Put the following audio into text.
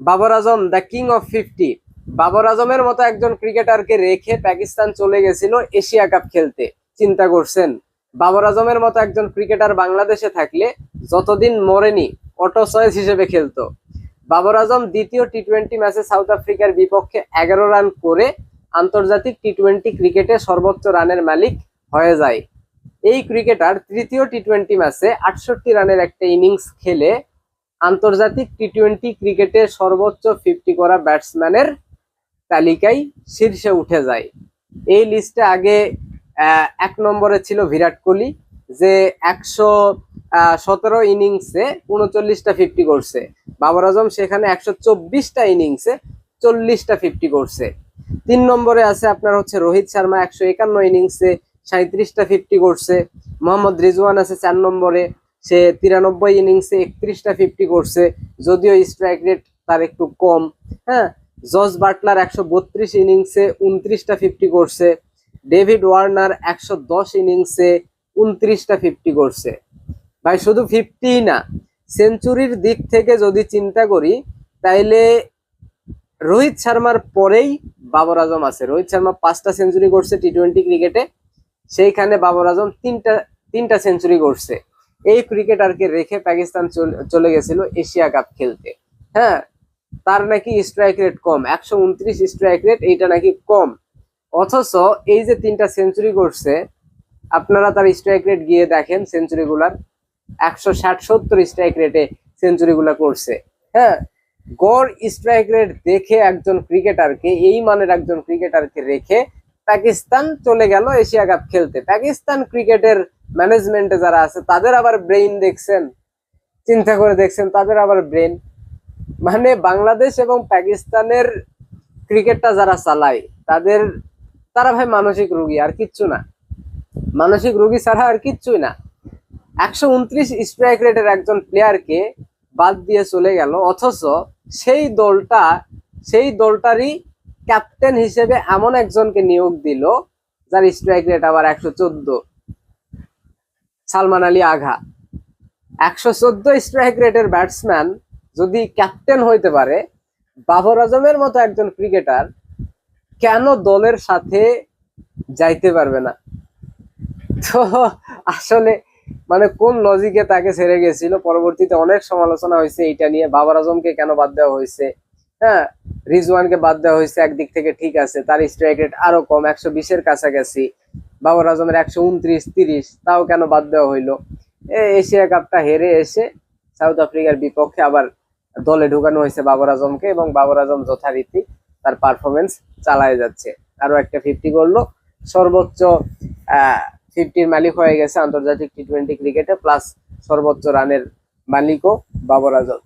Babar Azam the king of fifty Babar আজমের মতো একজন ক্রিকেটারকে রেখে পাকিস্তান চলে গেছিল এশিয়া কাপ খেলতে। চিন্তা করছেন? বাবর আজমের মতো একজন ক্রিকেটার বাংলাদেশে থাকলে যতদিন মরেনি অটো চয়েস হিসেবে খেলতো। বাবর আজম দ্বিতীয় টি টোয়েন্টি ম্যাচে সাউথ আফ্রিকার বিপক্ষে এগারো রান করে আন্তর্জাতিক টি টোয়েন্টি ক্রিকেটে সর্বোচ্চ রানের মালিক হয়ে যায়। এই ক্রিকেটার তৃতীয় টি টোয়েন্টি ম্যাচে আটষট্টি রানের একটা ইনিংস খেলে আন্তর্জাতিক টি টোয়েন্টি ক্রিকেটে সর্বোচ্চ ফিফটি করা ব্যাটসম্যানের তালিকায় শীর্ষে উঠে যায়। এই লিস্টে আগে এক নম্বরে ছিল বিরাট কোহলি, যে একশো সতেরো ইনিংসে উনচল্লিশটা ফিফটি করছে। বাবর আজম সেখানে একশো চব্বিশটা ইনিংসে চল্লিশটা ফিফটি করছে। তিন নম্বরে আছে আপনার হচ্ছে রোহিত শর্মা, একশো একান্ন ইনিংসে সাঁত্রিশটা ফিফটি করছে। মোহাম্মদ রিজওয়ান আছে চার নম্বরে। সে তিরানব্বই ইনিংসে একত্রিশটা ফিফটি করছে, যদিও স্ট্রাইক রেট তার একটু কম। হ্যাঁ জস বাটলার একশো বত্রিশ ইনিংসে উনত্রিশটা ফিফটি করছে, ডেভিড ওয়ার্নার একশো দশ ইনিংসে উনত্রিশটা ফিফটি করছে। ভাই, শুধু ফিফটি না সেঞ্চুরির দিক থেকে যদি চিন্তা করি, তাইলে রোহিত শর্মার পরেই বাবর আজম আছে। রোহিত শর্মা পাঁচটা সেঞ্চুরি করছে টি টোয়েন্টি ক্রিকেটে সেইখানে বাবর আজম তিনটা তিনটা সেঞ্চুরি করছে। এই ক্রিকেটারকে রেখে পাকিস্তান চল- গেছিল এশিয়া কাপ খেলতে। হ্যাঁ তার নাকি স্ট্রাইক রেট কম, একশো উনত্রিশ স্ট্রাইক রেট এইটা নাকি কম। অথচ এই যে তিনটা সেঞ্চুরি করছে আপনারা তার স্ট্রাইক রেট গিয়ে দেখেন সেঞ্চুরি গুলার, একশো ষাট সত্তর স্ট্রাইক রেটে সেঞ্চুরি গুলা করছে। হ্যাঁ গড় স্ট্রাইক রেট দেখে একজন ক্রিকেটারকে, এই মানের একজন ক্রিকেটারকে রেখে পাকিস্তান চলে গেল এশিয়া কাপ খেলতে। পাকিস্তান ক্রিকেটের ম্যানেজমেন্টে যারা আছে, তাদের আবার ব্রেইন দেখছেন, চিন্তা করে দেখছেন, তাদের আবার ব্রেন মানে বাংলাদেশ এবং পাকিস্তানের ক্রিকেটটা যারা চালায়, তাদের, তারা ভাই মানসিক রুগী, আর কিচ্ছু না। মানসিক রুগী ছাড়া আর কিচ্ছুই না। একশো উনত্রিশ স্ট্রাইক রেটের একজন প্লেয়ারকে বাদ দিয়ে চলে গেল, অথচ সেই দলটা, সেই দলটারই ক্যাপ্টেন হিসেবে এমন একজনকে নিয়োগ দিল, যার স্ট্রাইক রেট আবার একশো চোদ্দ। সালমান আলী আঘা। একশো চোদ্দ স্ট্রাইক রেটের ব্যাটসম্যান যদি ক্যাপ্টেন হইতে পারে, বাবর আজমের মতো একজন ক্রিকেটার কেন দলের সাথে যাইতে পারবে না? তো আসলে মানে কোন লজিকে তাকে ছেড়ে গেছিল? পরবর্তীতে অনেক সমালোচনা হয়েছে এইটা নিয়ে। বাবর আজমকে কেন বাদ দেওয়া হয়েছে? হ্যাঁ রিজওয়ানকে বাদ দেওয়া হয়েছে, একদিক থেকে ঠিক আছে। তার স্ট্রাইক রেট আরও কম, একশো বিশের কাছাকাছি। বাবর আজমের একশো উনত্রিশ, তিরিশ, তাও কেন বাদ দেওয়া হইল? এশিয়া কাপটা হেরে এসে সাউথ আফ্রিকার বিপক্ষে আবার দলে ঢুকানো হয়েছে বাবর আজমকে এবং বাবর আজম যথারীতি তার পারফরমেন্স চালায় যাচ্ছে। আরও একটা ফিফটি করল সর্বোচ্চ ফিফটির মালিক হয়ে গেছে আন্তর্জাতিক টি টোয়েন্টি ক্রিকেটে প্লাস সর্বোচ্চ রানের মালিকও বাবর আজম।